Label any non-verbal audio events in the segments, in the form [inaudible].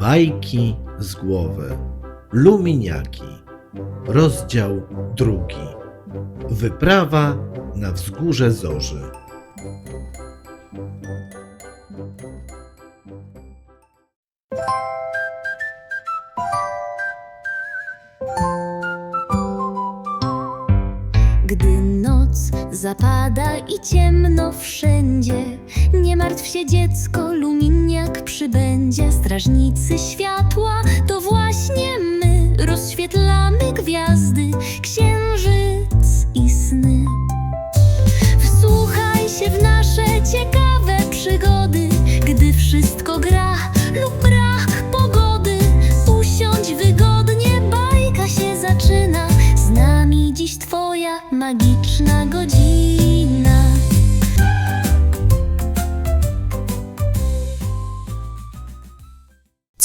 Bajki z głowy. Luminiaki. Rozdział drugi. Wyprawa na wzgórze Zorzy. Strażnicy światła to właśnie my, rozświetlamy gwiazdy, księżyc i sny. Wsłuchaj się w nasze ciekawe przygody, gdy wszystko gra lub brak pogody. Usiądź wygodnie, bajka się zaczyna. Z nami dziś twoja magiczna godzina.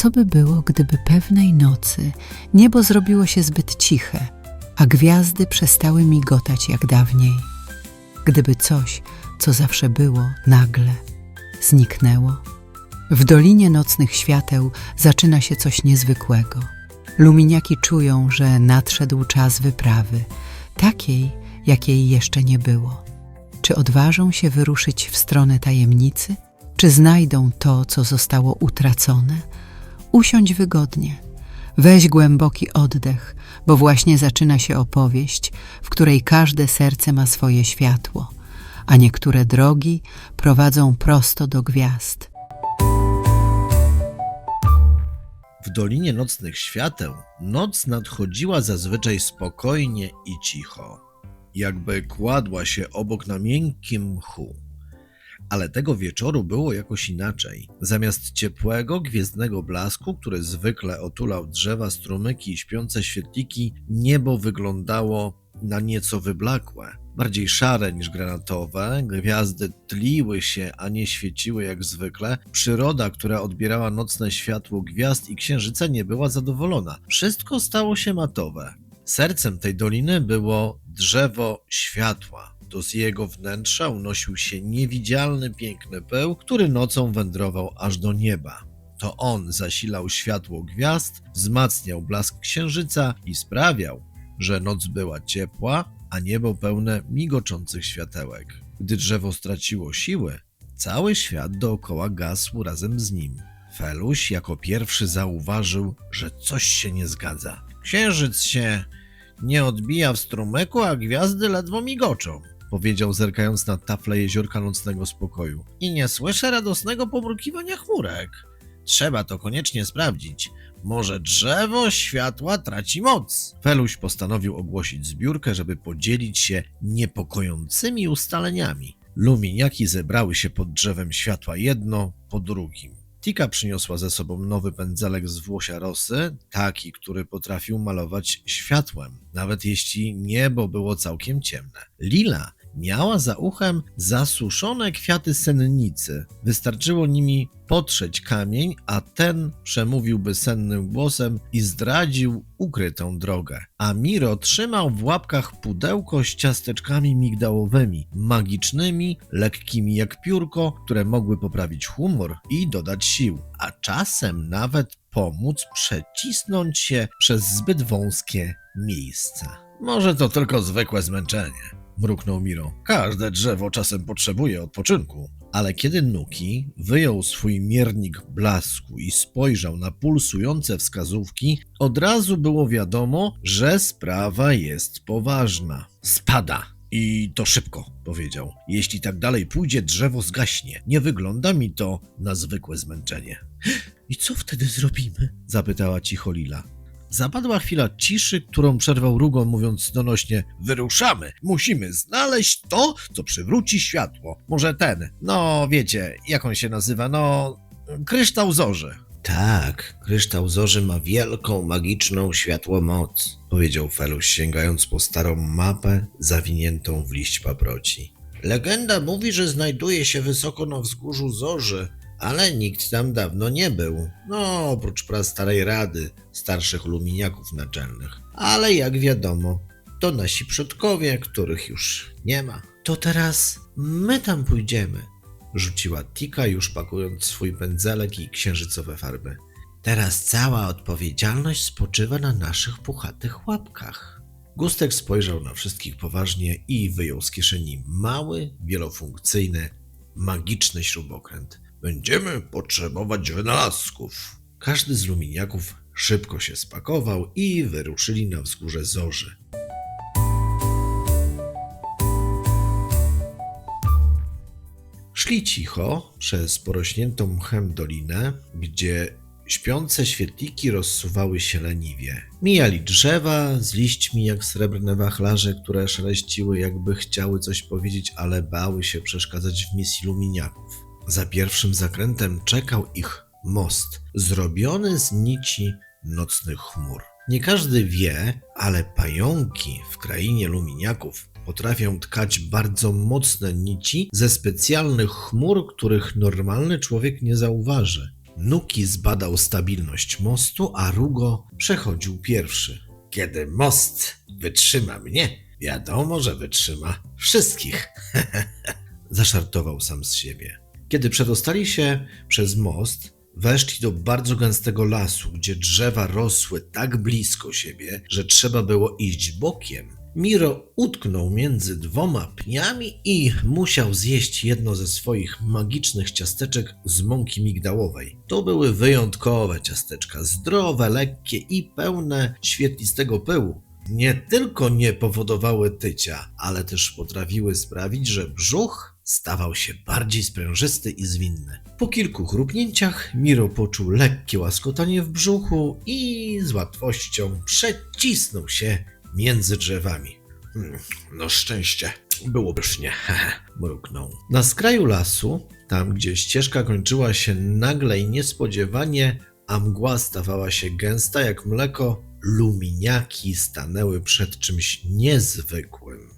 Co by było, gdyby pewnej nocy niebo zrobiło się zbyt ciche, a gwiazdy przestały migotać jak dawniej? Gdyby coś, co zawsze było, nagle zniknęło? W Dolinie Nocnych Świateł zaczyna się coś niezwykłego. Luminiaki czują, że nadszedł czas wyprawy, takiej, jakiej jeszcze nie było. Czy odważą się wyruszyć w stronę tajemnicy? Czy znajdą to, co zostało utracone? Usiądź wygodnie. Weź głęboki oddech, bo właśnie zaczyna się opowieść, w której każde serce ma swoje światło, a niektóre drogi prowadzą prosto do gwiazd. W Dolinie Nocnych Świateł noc nadchodziła zazwyczaj spokojnie i cicho, jakby kładła się obok na miękkim mchu. Ale tego wieczoru było jakoś inaczej. Zamiast ciepłego, gwiezdnego blasku, który zwykle otulał drzewa, strumyki i śpiące świetliki, niebo wyglądało na nieco wyblakłe. Bardziej szare niż granatowe, gwiazdy tliły się, a nie świeciły jak zwykle. Przyroda, która odbierała nocne światło gwiazd i księżyca, nie była zadowolona. Wszystko stało się matowe. Sercem tej doliny było drzewo światła. Do z jego wnętrza unosił się niewidzialny, piękny pył, który nocą wędrował aż do nieba. To on zasilał światło gwiazd, wzmacniał blask księżyca i sprawiał, że noc była ciepła, a niebo pełne migoczących światełek. Gdy drzewo straciło siły, cały świat dookoła gasł razem z nim. Feluś jako pierwszy zauważył, że coś się nie zgadza. Księżyc się nie odbija w strumyku, a gwiazdy ledwo migoczą, powiedział zerkając na taflę jeziorka nocnego spokoju. I nie słyszę radosnego pomrukiwania chmurek. Trzeba to koniecznie sprawdzić. Może drzewo światła traci moc. Feluś postanowił ogłosić zbiórkę, żeby podzielić się niepokojącymi ustaleniami. Luminiaki zebrały się pod drzewem światła jedno po drugim. Tika przyniosła ze sobą nowy pędzelek z włosia rosy, taki, który potrafił malować światłem, nawet jeśli niebo było całkiem ciemne. Lila miała za uchem zasuszone kwiaty sennicy. Wystarczyło nimi potrzeć kamień, a ten przemówiłby sennym głosem i zdradził ukrytą drogę. A Miro trzymał w łapkach pudełko z ciasteczkami migdałowymi, magicznymi, lekkimi jak piórko, które mogły poprawić humor i dodać sił, a czasem nawet pomóc przecisnąć się przez zbyt wąskie miejsca. Może to tylko zwykłe zmęczenie mruknął Miro. Każde drzewo czasem potrzebuje odpoczynku. Ale kiedy Nuki wyjął swój miernik blasku i spojrzał na pulsujące wskazówki, od razu było wiadomo, że sprawa jest poważna. Spada! I to szybko, powiedział. Jeśli tak dalej pójdzie, drzewo zgaśnie. Nie wygląda mi to na zwykłe zmęczenie. [gasps] I co wtedy zrobimy? zapytała cicho Lila. Zapadła chwila ciszy, którą przerwał Rugon, mówiąc donośnie: Wyruszamy! Musimy znaleźć to, co przywróci światło. Może ten, no wiecie, jak on się nazywa? No, kryształ zorzy. Tak, kryształ zorzy ma wielką, magiczną światłomoc, powiedział Feluś, sięgając po starą mapę zawiniętą w liść paproci. Legenda mówi, że znajduje się wysoko na wzgórzu zorzy, ale nikt tam dawno nie był. No, oprócz prastarej rady, starszych luminiaków naczelnych. Ale jak wiadomo, to nasi przodkowie, których już nie ma. To teraz my tam pójdziemy, rzuciła Tika, już pakując swój pędzelek i księżycowe farby. Teraz cała odpowiedzialność spoczywa na naszych puchatych łapkach. Gustek spojrzał na wszystkich poważnie i wyjął z kieszeni mały, wielofunkcyjny, magiczny śrubokręt. Będziemy potrzebować wynalazków. Każdy z luminiaków szybko się spakował i wyruszyli na wzgórze Zorzy. Szli cicho przez porośniętą mchem dolinę, gdzie śpiące świetliki rozsuwały się leniwie. Mijali drzewa z liśćmi jak srebrne wachlarze, które szeleściły jakby chciały coś powiedzieć, ale bały się przeszkadzać w misji luminiaków. Za pierwszym zakrętem czekał ich most, zrobiony z nici nocnych chmur. Nie każdy wie, ale pająki w krainie luminiaków potrafią tkać bardzo mocne nici ze specjalnych chmur, których normalny człowiek nie zauważy. Nuki zbadał stabilność mostu, a Rugo przechodził pierwszy. Kiedy most wytrzyma mnie, wiadomo, że wytrzyma wszystkich. [laughs] Zaszartował sam z siebie. Kiedy przedostali się przez most, weszli do bardzo gęstego lasu, gdzie drzewa rosły tak blisko siebie, że trzeba było iść bokiem. Miro utknął między dwoma pniami i musiał zjeść jedno ze swoich magicznych ciasteczek z mąki migdałowej. To były wyjątkowe ciasteczka, zdrowe, lekkie i pełne świetlistego pyłu. Nie tylko nie powodowały tycia, ale też potrafiły sprawić, że brzuch stawał się bardziej sprężysty i zwinny. Po kilku chrupnięciach Miro poczuł lekkie łaskotanie w brzuchu i z łatwością przecisnął się między drzewami. Hmm, no szczęście, było pysznie, [laughs] mruknął. Na skraju lasu, tam gdzie ścieżka kończyła się nagle i niespodziewanie, a mgła stawała się gęsta jak mleko, luminiaki stanęły przed czymś niezwykłym.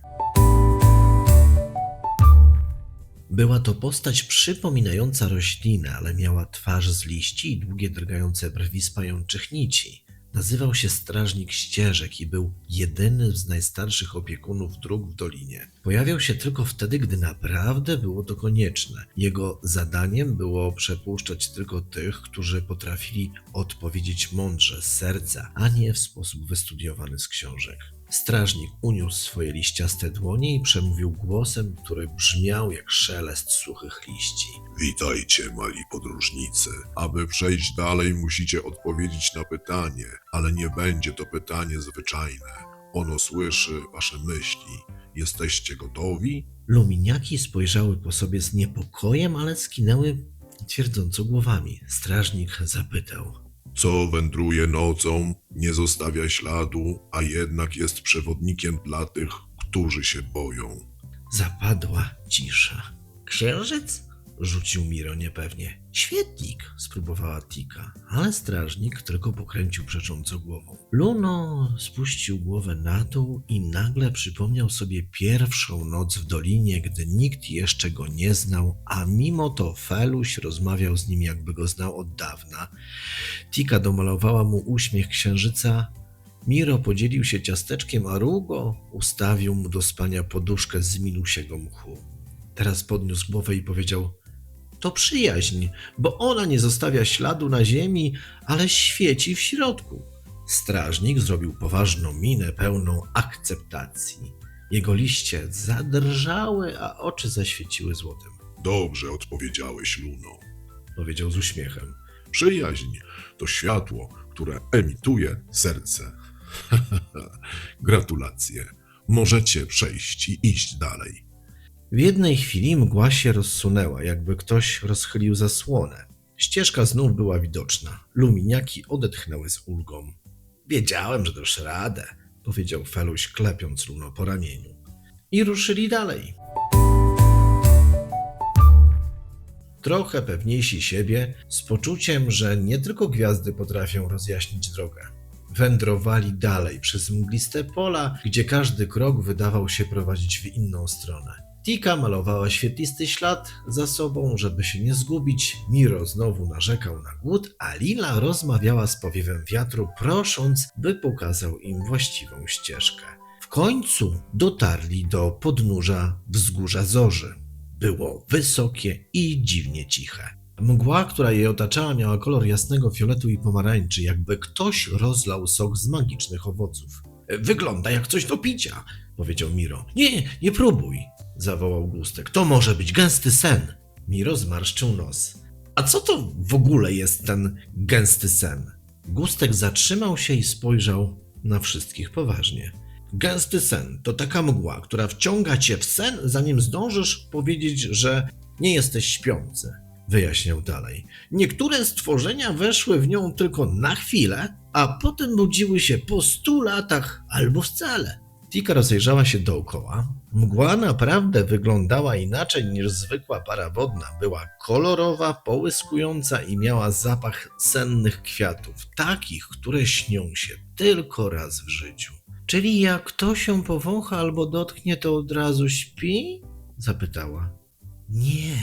Była to postać przypominająca roślinę, ale miała twarz z liści i długie drgające brwi z pajączych nici. Nazywał się Strażnik Ścieżek i był jedynym z najstarszych opiekunów dróg w dolinie. Pojawiał się tylko wtedy, gdy naprawdę było to konieczne. Jego zadaniem było przepuszczać tylko tych, którzy potrafili odpowiedzieć mądrze, z serca, a nie w sposób wystudiowany z książek. Strażnik uniósł swoje liściaste dłonie i przemówił głosem, który brzmiał jak szelest suchych liści. Witajcie, mali podróżnicy. Aby przejść dalej, musicie odpowiedzieć na pytanie, ale nie będzie to pytanie zwyczajne. Ono słyszy wasze myśli. Jesteście gotowi? Luminiaki spojrzały po sobie z niepokojem, ale skinęły twierdząco głowami. Strażnik zapytał. Co wędruje nocą, nie zostawia śladu, a jednak jest przewodnikiem dla tych, którzy się boją. Zapadła cisza. Księżyc? Rzucił Miro niepewnie. Świetlik, spróbowała Tika, ale strażnik tylko pokręcił przecząco głową. Luno spuścił głowę na dół i nagle przypomniał sobie pierwszą noc w dolinie, gdy nikt jeszcze go nie znał, a mimo to Feluś rozmawiał z nim, jakby go znał od dawna. Tika domalowała mu uśmiech księżyca. Miro podzielił się ciasteczkiem, a Rugo ustawił mu do spania poduszkę z minusiego mchu. Teraz podniósł głowę i powiedział: To przyjaźń, bo ona nie zostawia śladu na ziemi, ale świeci w środku. Strażnik zrobił poważną minę pełną akceptacji. Jego liście zadrżały, a oczy zaświeciły złotem. Dobrze odpowiedziałeś, Luno. Powiedział z uśmiechem. Przyjaźń to światło, które emituje serce. [laughs] Gratulacje. Możecie przejść i iść dalej. W jednej chwili mgła się rozsunęła, jakby ktoś rozchylił zasłonę. Ścieżka znów była widoczna. Luminiaki odetchnęły z ulgą. Wiedziałem, że dasz radę, powiedział Feluś, klepiąc Luno po ramieniu. I ruszyli dalej. Trochę pewniejsi siebie, z poczuciem, że nie tylko gwiazdy potrafią rozjaśnić drogę. Wędrowali dalej przez mgliste pola, gdzie każdy krok wydawał się prowadzić w inną stronę. Tika malowała świetlisty ślad za sobą, żeby się nie zgubić. Miro znowu narzekał na głód, a Lila rozmawiała z powiewem wiatru, prosząc, by pokazał im właściwą ścieżkę. W końcu dotarli do podnóża wzgórza Zorzy. Było wysokie i dziwnie ciche. Mgła, która jej otaczała, miała kolor jasnego fioletu i pomarańczy, jakby ktoś rozlał sok z magicznych owoców. Wygląda jak coś do picia, powiedział Miro. Nie, nie próbuj, zawołał Gustek. To może być gęsty sen. Miro zmarszczył nos. A co to w ogóle jest ten gęsty sen? Gustek zatrzymał się i spojrzał na wszystkich poważnie. Gęsty sen to taka mgła, która wciąga cię w sen, zanim zdążysz powiedzieć, że nie jesteś śpiący. Wyjaśniał dalej. Niektóre stworzenia weszły w nią tylko na chwilę, a potem budziły się po stu latach albo wcale. Tika rozejrzała się dookoła. Mgła naprawdę wyglądała inaczej niż zwykła para wodna. Była kolorowa, połyskująca i miała zapach sennych kwiatów, takich, które śnią się tylko raz w życiu. Czyli jak ktoś się powącha albo dotknie, to od razu śpi? zapytała. Nie,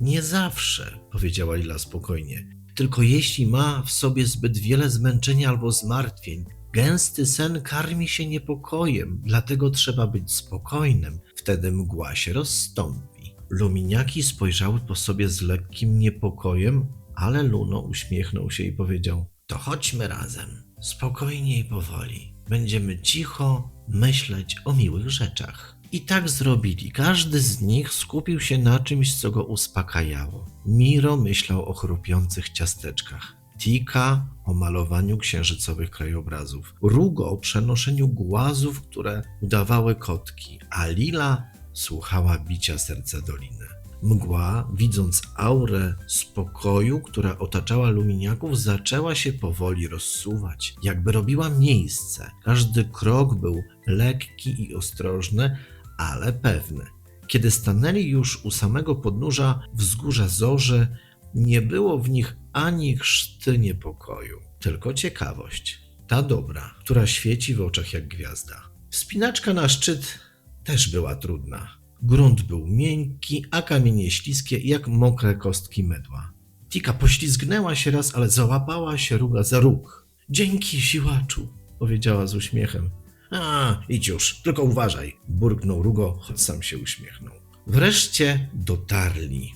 nie zawsze, powiedziała Lila spokojnie. Tylko jeśli ma w sobie zbyt wiele zmęczenia albo zmartwień, gęsty sen karmi się niepokojem, dlatego trzeba być spokojnym, wtedy mgła się rozstąpi. Luminiaki spojrzały po sobie z lekkim niepokojem, ale Luno uśmiechnął się i powiedział: To chodźmy razem, spokojnie i powoli. Będziemy cicho myśleć o miłych rzeczach. I tak zrobili. Każdy z nich skupił się na czymś, co go uspokajało. Miro myślał o chrupiących ciasteczkach. Tika o malowaniu księżycowych krajobrazów. Rugo o przenoszeniu głazów, które udawały kotki, a Lila słuchała bicia serca doliny. Mgła, widząc aurę spokoju, która otaczała luminiaków, zaczęła się powoli rozsuwać, jakby robiła miejsce. Każdy krok był lekki i ostrożny, ale pewny. Kiedy stanęli już u samego podnóża wzgórza zorzy, nie było w nich ani chrzty niepokoju, tylko ciekawość. Ta dobra, która świeci w oczach jak gwiazda. Wspinaczka na szczyt też była trudna. Grunt był miękki, a kamienie śliskie jak mokre kostki mydła. Tika poślizgnęła się raz, ale załapała się ruga za róg. Dzięki, siłaczu, powiedziała z uśmiechem. A, idź już, tylko uważaj, burknął Rugo, choć sam się uśmiechnął. Wreszcie dotarli.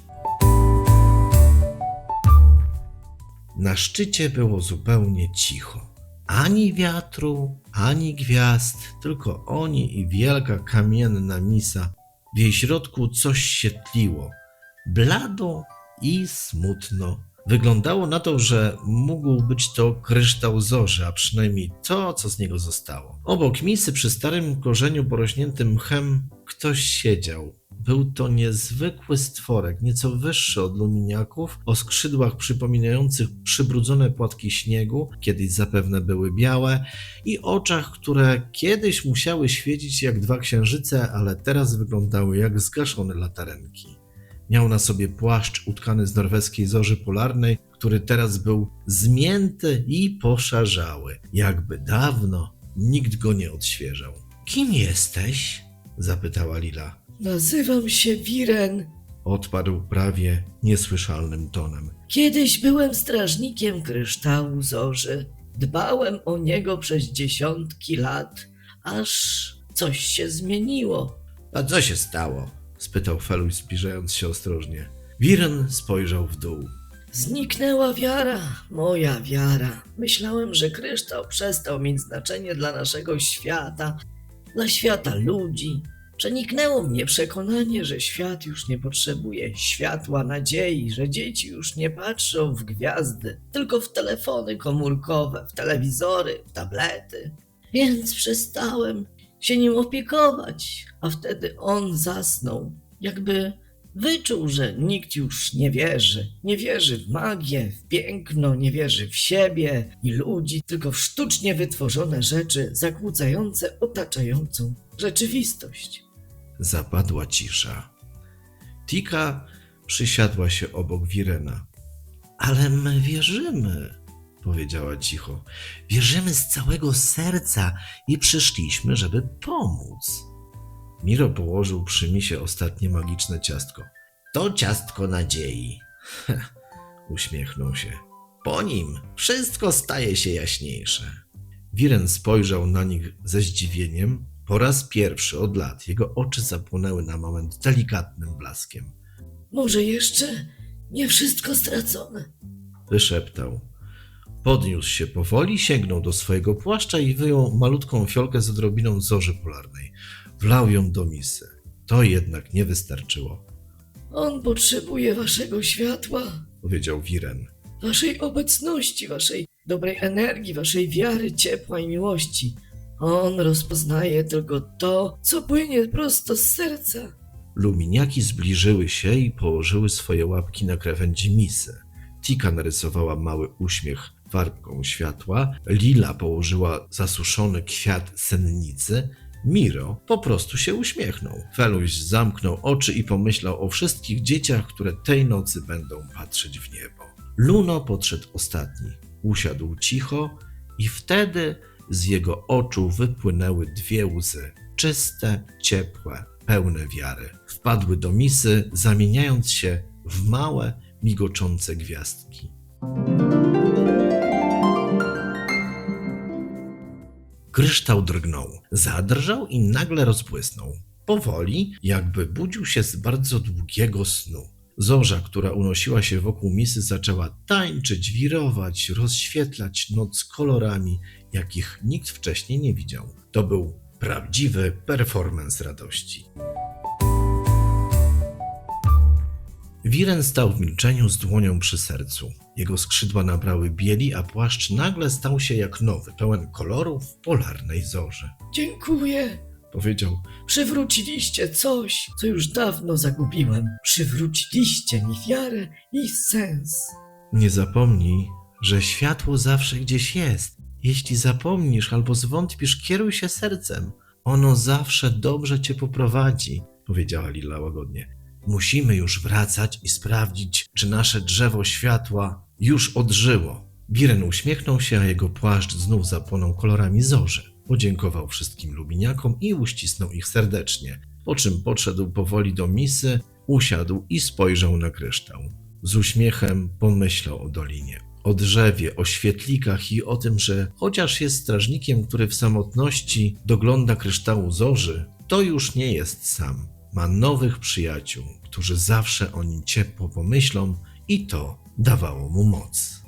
Na szczycie było zupełnie cicho. Ani wiatru, ani gwiazd, tylko oni i wielka kamienna misa. W jej środku coś się tliło. Blado i smutno. Wyglądało na to, że mógł być to kryształ zorzy, a przynajmniej to, co z niego zostało. Obok misy, przy starym korzeniu porośniętym mchem, ktoś siedział. Był to niezwykły stworek, nieco wyższy od luminiaków, o skrzydłach przypominających przybrudzone płatki śniegu, kiedyś zapewne były białe, i oczach, które kiedyś musiały świecić jak dwa księżyce, ale teraz wyglądały jak zgaszone latarenki. Miał na sobie płaszcz utkany z norweskiej zorzy polarnej, który teraz był zmięty i poszarzały, jakby dawno nikt go nie odświeżał. Kim jesteś? zapytała Lila. Nazywam się Wiren. Odparł prawie niesłyszalnym tonem. Kiedyś byłem strażnikiem kryształu zorzy. Dbałem o niego przez dziesiątki lat, aż coś się zmieniło. A co się stało? spytał Feluś, zbliżając się ostrożnie. Wiren spojrzał w dół. Zniknęła wiara, moja wiara. Myślałem, że kryształ przestał mieć znaczenie dla naszego świata, dla świata ludzi. Przeniknęło mnie przekonanie, że świat już nie potrzebuje światła nadziei, że dzieci już nie patrzą w gwiazdy, tylko w telefony komórkowe, w telewizory, w tablety. Więc przestałem się nim opiekować, a wtedy on zasnął, jakby wyczuł, że nikt już nie wierzy. Nie wierzy w magię, w piękno, nie wierzy w siebie i ludzi, tylko w sztucznie wytworzone rzeczy zakłócające otaczającą rzeczywistość. Zapadła cisza. Tika przysiadła się obok Wirena. Ale my wierzymy, powiedziała cicho. Wierzymy z całego serca i przyszliśmy, żeby pomóc. Miro położył przy misie ostatnie magiczne ciastko. To ciastko nadziei. [laughs] Uśmiechnął się. Po nim wszystko staje się jaśniejsze. Wiren spojrzał na nich ze zdziwieniem. Po raz pierwszy od lat jego oczy zapłonęły na moment delikatnym blaskiem. Może jeszcze Nie wszystko stracone. wyszeptał. Podniósł się powoli, sięgnął do swojego płaszcza i wyjął malutką fiolkę z odrobiną zorzy polarnej. Wlał ją do misy. To jednak nie wystarczyło, On potrzebuje waszego światła, powiedział Wiren. waszej obecności, waszej dobrej energii, waszej wiary, ciepła i miłości. On rozpoznaje tylko to, co płynie prosto z serca. Luminiaki zbliżyły się i położyły swoje łapki na krawędzi misy. Tika narysowała mały uśmiech farbką światła, Lila położyła zasuszony kwiat sennicy, Miro po prostu się uśmiechnął. Feluś zamknął oczy i pomyślał o wszystkich dzieciach, które tej nocy będą patrzeć w niebo. Luno podszedł ostatni. Usiadł cicho i wtedy z jego oczu wypłynęły dwie łzy, czyste, ciepłe, pełne wiary. Wpadły do misy, zamieniając się w małe, migoczące gwiazdki. Kryształ drgnął, zadrżał i nagle rozbłysnął. Powoli, jakby budził się z bardzo długiego snu. Zorza, która unosiła się wokół misy, zaczęła tańczyć, wirować, rozświetlać noc kolorami, jakich nikt wcześniej nie widział. To był prawdziwy performance radości. Wiren stał w milczeniu z dłonią przy sercu. Jego skrzydła nabrały bieli, a płaszcz nagle stał się jak nowy, pełen kolorów polarnej zorzy. Dziękuję. Powiedział, Przywróciliście coś, co już dawno zagubiłem. Przywróciliście mi wiarę i sens. nie zapomnij, że światło zawsze gdzieś jest. Jeśli zapomnisz albo zwątpisz, kieruj się sercem. Ono zawsze dobrze cię poprowadzi, powiedziała Lila łagodnie. Musimy już wracać i sprawdzić, czy nasze drzewo światła już odżyło. Biren uśmiechnął się, a jego płaszcz znów zapłonął kolorami zorzy. Podziękował wszystkim lubiniakom i uścisnął ich serdecznie, po czym podszedł powoli do misy, usiadł i spojrzał na kryształ. Z uśmiechem pomyślał o dolinie, o drzewie, o świetlikach i o tym, że chociaż jest strażnikiem, który w samotności dogląda kryształu zorzy, to już nie jest sam. Ma nowych przyjaciół, którzy zawsze o nim ciepło pomyślą i to dawało mu moc.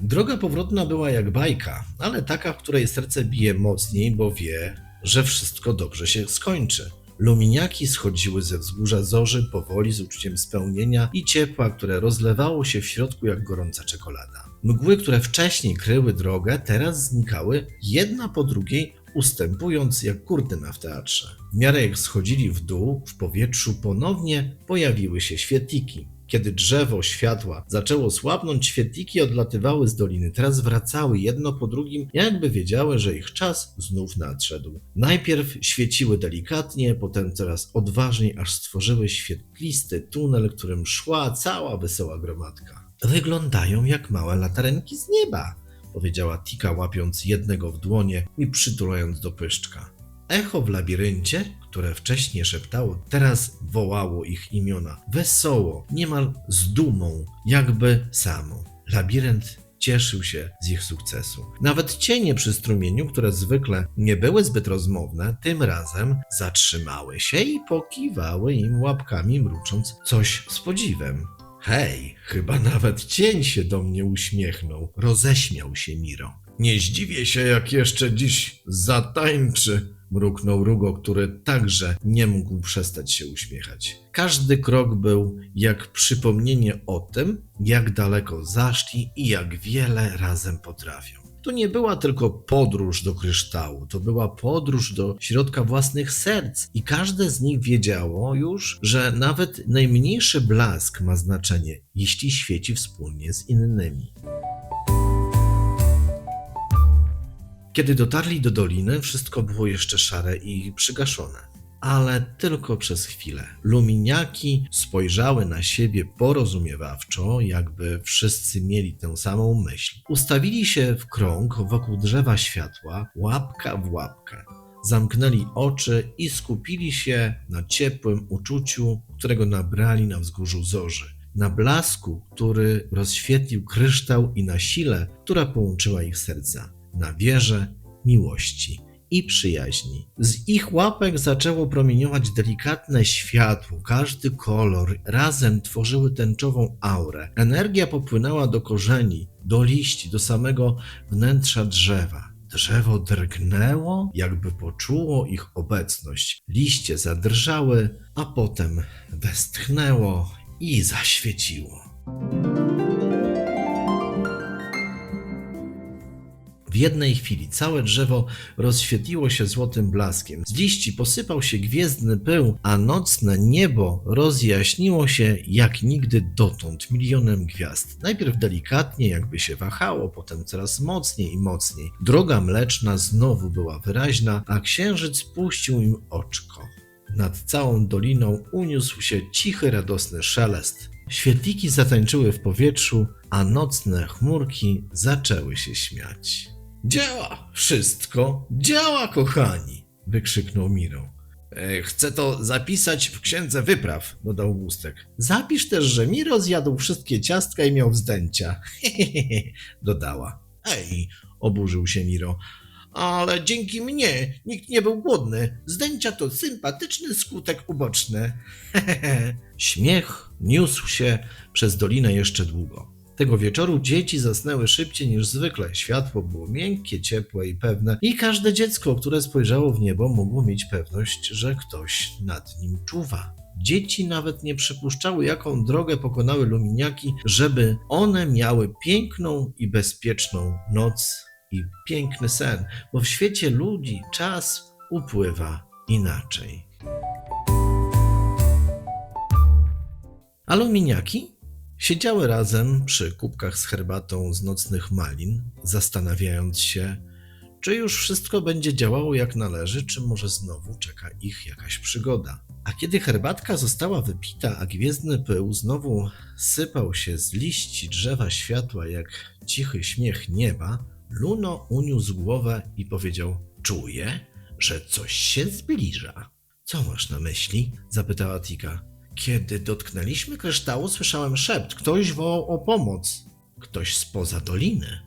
Droga powrotna była jak bajka, ale taka, w której serce bije mocniej, bo wie, że wszystko dobrze się skończy. Luminiaki schodziły ze wzgórza zorzy powoli z uczuciem spełnienia i ciepła, które rozlewało się w środku jak gorąca czekolada. Mgły, które wcześniej kryły drogę, teraz znikały jedna po drugiej, ustępując jak kurtyna w teatrze. W miarę jak schodzili w dół, w powietrzu ponownie pojawiły się świetliki. Kiedy drzewo światła zaczęło słabnąć, świetliki odlatywały z doliny, teraz wracały jedno po drugim, jakby wiedziały, że ich czas znów nadszedł. Najpierw świeciły delikatnie, potem coraz odważniej, aż stworzyły świetlisty tunel, którym szła cała wesoła gromadka. Wyglądają jak małe latarenki z nieba, powiedziała Tika, łapiąc jednego w dłonie i przytulając do pyszczka. Echo w labiryncie, które wcześniej szeptało, teraz wołało ich imiona. Wesoło, niemal z dumą, jakby samo. Labirynt cieszył się z ich sukcesu. Nawet cienie przy strumieniu, które zwykle nie były zbyt rozmowne, tym razem zatrzymały się i pokiwały im łapkami, mrucząc coś z podziwem. Hej, chyba nawet cień się do mnie uśmiechnął. Roześmiał się Miro. Nie zdziwię się, jak jeszcze dziś zatańczy, mruknął Rugo, który także nie mógł przestać się uśmiechać. Każdy krok był jak przypomnienie o tym, jak daleko zaszli i jak wiele razem potrafią. To nie była tylko podróż do kryształu, to była podróż do środka własnych serc, i każde z nich wiedziało już, że nawet najmniejszy blask ma znaczenie, jeśli świeci wspólnie z innymi. Kiedy dotarli do doliny, wszystko było jeszcze szare i przygaszone. Ale tylko przez chwilę. Luminiaki spojrzały na siebie porozumiewawczo, jakby wszyscy mieli tę samą myśl. Ustawili się w krąg wokół drzewa światła, łapka w łapkę. Zamknęli oczy i skupili się na ciepłym uczuciu, którego nabrali na wzgórzu zorzy. Na blasku, który rozświetlił kryształ i na sile, która połączyła ich serca na wierze, miłości i przyjaźni. Z ich łapek zaczęło promieniować delikatne światło, każdy kolor razem tworzyły tęczową aurę. Energia popłynęła do korzeni, do liści, do samego wnętrza drzewa. Drzewo drgnęło, jakby poczuło ich obecność. Liście zadrżały, a potem westchnęło i zaświeciło. W jednej chwili całe drzewo rozświetliło się złotym blaskiem. Z liści posypał się gwiezdny pył, a nocne niebo rozjaśniło się jak nigdy dotąd milionem gwiazd. Najpierw delikatnie, jakby się wahało, potem coraz mocniej i mocniej. Droga mleczna znowu była wyraźna, a księżyc puścił im oczko. Nad całą doliną uniósł się cichy, radosny szelest. Świetliki zatańczyły w powietrzu, a nocne chmurki zaczęły się śmiać. Działa! Wszystko działa, kochani! wykrzyknął Miro. E, Chcę to zapisać w księdze wypraw, dodał Gustek. Zapisz też, że Miro zjadł wszystkie ciastka i miał wzdęcia. [laughs] dodała. Ej, oburzył się Miro. Ale dzięki mnie nikt nie był głodny. Zdęcia to sympatyczny skutek uboczny. [laughs] Śmiech niósł się przez dolinę jeszcze długo. Tego wieczoru dzieci zasnęły szybciej niż zwykle. Światło było miękkie, ciepłe i pewne, i każde dziecko, które spojrzało w niebo, mogło mieć pewność, że ktoś nad nim czuwa. Dzieci nawet nie przypuszczały, jaką drogę pokonały luminiaki, żeby one miały piękną i bezpieczną noc i piękny sen, bo w świecie ludzi czas upływa inaczej. Aluminiaki siedziały razem przy kubkach z herbatą z nocnych malin, zastanawiając się, czy już wszystko będzie działało jak należy, czy może znowu czeka ich jakaś przygoda. A kiedy herbatka została wypita, a gwiezdny pył znowu sypał się z liści drzewa światła jak cichy śmiech nieba, Luno uniósł głowę i powiedział: Czuję, że coś się zbliża. Co masz na myśli? zapytała Tika. Kiedy dotknęliśmy kryształu, słyszałem szept. Ktoś wołał o pomoc. Ktoś spoza doliny.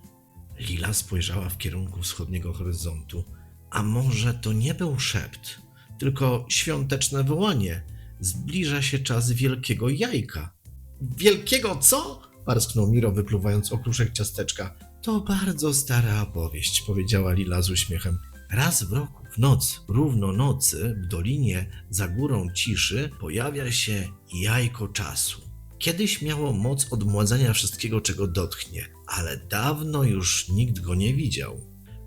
Lila spojrzała w kierunku wschodniego horyzontu. A może to nie był szept, tylko świąteczne wołanie. Zbliża się czas wielkiego jajka. Wielkiego co? parsknął Miro, wypluwając okruszek ciasteczka. To bardzo stara opowieść, powiedziała Lila z uśmiechem. Raz w roku, noc, równo nocy, w dolinie za górą ciszy pojawia się jajko czasu. Kiedyś miało moc odmładzania wszystkiego, czego dotknie, ale dawno już nikt go nie widział.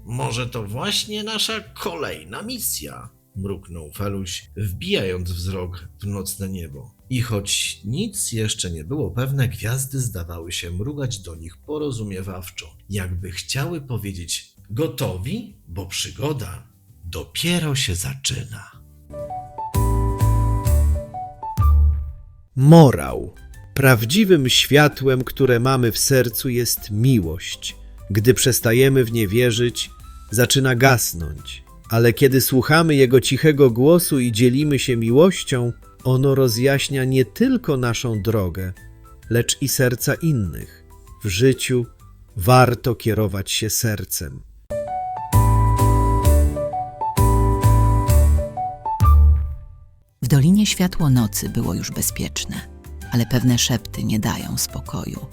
Może to właśnie nasza kolejna misja, mruknął Feluś, wbijając wzrok w nocne niebo. I choć nic jeszcze nie było pewne, gwiazdy zdawały się mrugać do nich porozumiewawczo, jakby chciały powiedzieć: Gotowi? Bo przygoda dopiero się zaczyna. Morał. Prawdziwym światłem, które mamy w sercu, jest miłość. Gdy przestajemy w nie wierzyć, zaczyna gasnąć, ale kiedy słuchamy Jego cichego głosu i dzielimy się miłością, ono rozjaśnia nie tylko naszą drogę, lecz i serca innych. W życiu warto kierować się sercem. Dolinie światło nocy było już bezpieczne, ale pewne szepty nie dają spokoju.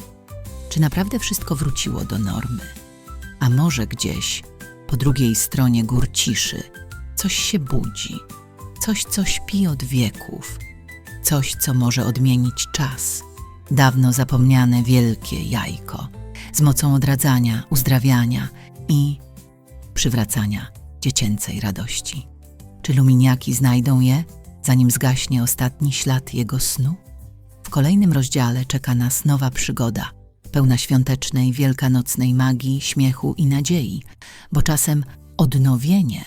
Czy naprawdę wszystko wróciło do normy? A może gdzieś, po drugiej stronie gór ciszy, coś się budzi, coś, co śpi od wieków, coś, co może odmienić czas, dawno zapomniane wielkie jajko, z mocą odradzania, uzdrawiania i przywracania dziecięcej radości. Czy luminiaki znajdą je, zanim zgaśnie ostatni ślad jego snu? W kolejnym rozdziale czeka nas nowa przygoda, pełna świątecznej, wielkanocnej magii, śmiechu i nadziei, bo czasem odnowienie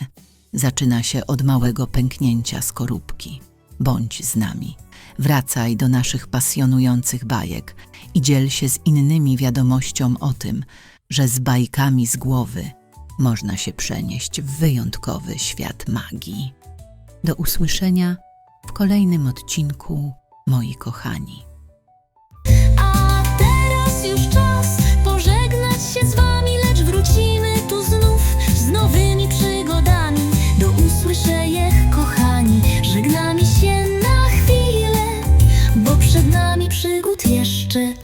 zaczyna się od małego pęknięcia skorupki. Bądź z nami. Wracaj do naszych pasjonujących bajek i dziel się z innymi wiadomością o tym, że z bajkami z głowy można się przenieść w wyjątkowy świat magii. Do usłyszenia w kolejnym odcinku, moi kochani. A teraz już czas pożegnać się z Wami, lecz wrócimy tu znów z nowymi przygodami. Do usłyszeniach, kochani, żegnamy się na chwilę, bo przed nami przygód jeszcze.